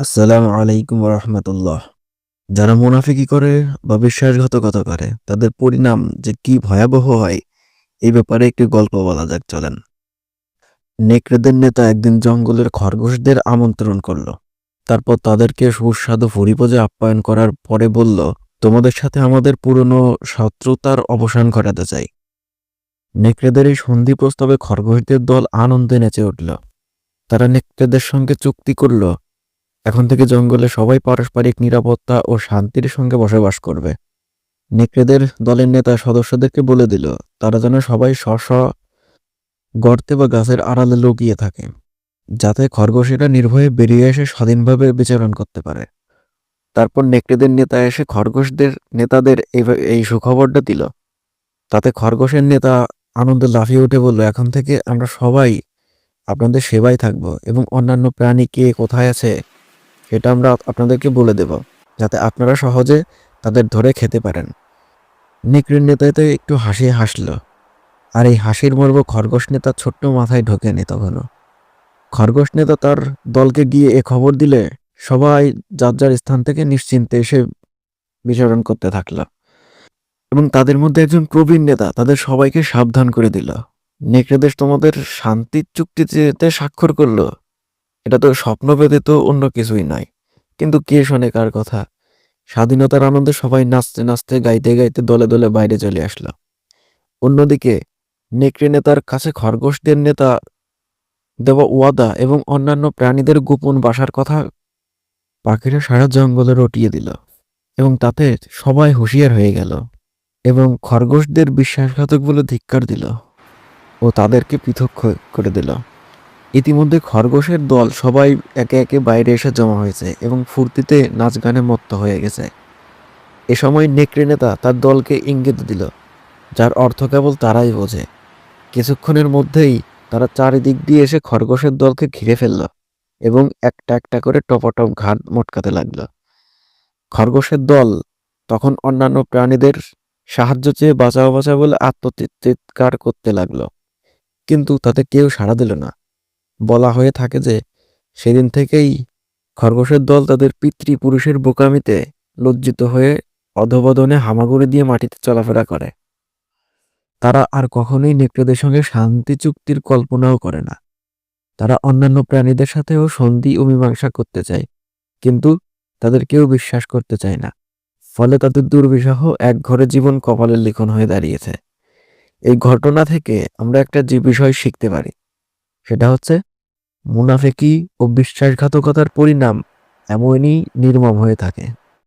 আসসালামু আলাইকুম রহমতুল্লাহ যারা মুনাফিকি করে বা বিশ্বাসঘাতকতা করে, তাদের পরিণাম যে কি ভয়াবহ হয় এই ব্যাপারে একটি গল্প বলা যাক, চলেন। নেকড়েদের নেতা একদিন জঙ্গলের খরগোশদের আমন্ত্রণ করল। তারপর তাদেরকে সুস্বাদু ভুরিভোজে আপ্যায়ন করার পরে বলল, তোমাদের সাথে আমাদের পুরনো শত্রুতার অবসান ঘটাতে চাই। নেকড়েদের এই সন্ধি প্রস্তাবে খরগোশদের দল আনন্দে নেচে উঠল। তারা নেকড়েদের সঙ্গে চুক্তি করল এখন থেকে জঙ্গলে সবাই পারস্পরিক নিরাপত্তা ও শান্তির সঙ্গে বসবাস করবে। নেকড়েদের দলের নেতা সদস্যদেরকে বলে দিল, তারা যেন সবাই স্ব গর্তে বা গাছের আড়ালে লুকিয়ে থাকে, যাতে খরগোশেরা নির্ভয়ে বেরিয়ে এসে স্বাধীনভাবে বিচরণ করতে পারে। তারপর নেকড়েদের নেতা এসে খরগোশদের নেতাদের এই সুখবরটা দিল। তাতে খরগোশের নেতা আনন্দে লাফিয়ে উঠে বলল, এখন থেকে আমরা সবাই আপনাদের সেবায় থাকব এবং অন্যান্য প্রাণী কে কোথায় আছে সেটা আমরা আপনাদেরকে বলে দেব, যাতে আপনারা সহজে তাদের ধরে খেতে পারেন। নেকড়ের নেতাতে একটু হাসি হাসলো, আর এই হাসির মর্ম খরগোশ নেতা ছোট্ট মাথায় ঢোকেনি তখনও। খরগোশ নেতা তার দলকে গিয়ে এ খবর দিলে সবাই যার যার স্থান থেকে নিশ্চিন্তে এসে বিচরণ করতে থাকল। এবং তাদের মধ্যে একজন প্রবীণ নেতা তাদের সবাইকে সাবধান করে দিল। নেকড়েদের তোমাদের শান্তির চুক্তিতে স্বাক্ষর করল। এটা তো স্বপ্ন ব্যতীত অন্য কিছুই নয়। কিন্তু কে শোনে কার কথা? স্বাধীনতার আনন্দে সবাই নাচতে নাচতে, গাইতে গাইতে দলে দলে বাইরে চলে আসলো। অন্যদিকে, নেকড়ে নেতার কাছে খরগোশদের নেতা দেওয়া ওয়াদা এবং অন্যান্য প্রাণীদের গোপন বাসার কথা পাখিরা সারা জঙ্গলে রটিয়ে দিল এবং তাতে সবাই হুঁশিয়ার হয়ে গেল এবং খরগোশদের বিশ্বাসঘাতক বলে ধিক্কার দিল ও তাদেরকে পৃথক করে দিল। ইতিমধ্যে খরগোশের দল সবাই একে একে বাইরে এসে জমা হয়েছে এবং ফুর্তিতে নাচ গানে মত্ত হয়ে গেছে। এ সময় নেকড়ে নেতা তার দলকে ইঙ্গিত দিল, যার অর্থ কেবল তারাই বোঝে। কিছুক্ষণের মধ্যেই তারা চারিদিক দিয়ে এসে খরগোশের দলকে ঘিরে ফেলল এবং একটা একটা করে টপাটপ ঘাট মটকাতে লাগল। খরগোশের দল তখন অন্যান্য প্রাণীদের সাহায্য চেয়ে বাঁচাও বাঁচাও বলে আত্মচিৎকার করতে লাগল, কিন্তু তাতে কেউ সাড়া দিল না। বলা হয়ে থাকে যে, সেদিন থেকেই খরগোশের দল তাদের পিতৃপুরুষের বোকামিতে লজ্জিত হয়ে অধবদনে হামাগুড়ি দিয়ে মাটিতে চলাফেরা করে। তারা আর কখনোই নেকড়েদের সঙ্গে শান্তি চুক্তির কল্পনাও করে না। তারা অন্যান্য প্রাণীদের সাথেও সন্ধি ও মীমাংসা করতে চায়, কিন্তু তাদের কেউ বিশ্বাস করতে চায় না। ফলে তাদের দুর্বিষহ এক ঘরে জীবন কপালের লিখন হয়ে দাঁড়িয়েছে। এই ঘটনা থেকে আমরা একটা যে বিষয় শিখতে পারি, সেটা হচ্ছে মুনাফেকি ও বিশ্বাসঘাতকতার পরিণাম এমনই নির্মম হয়ে থাকে।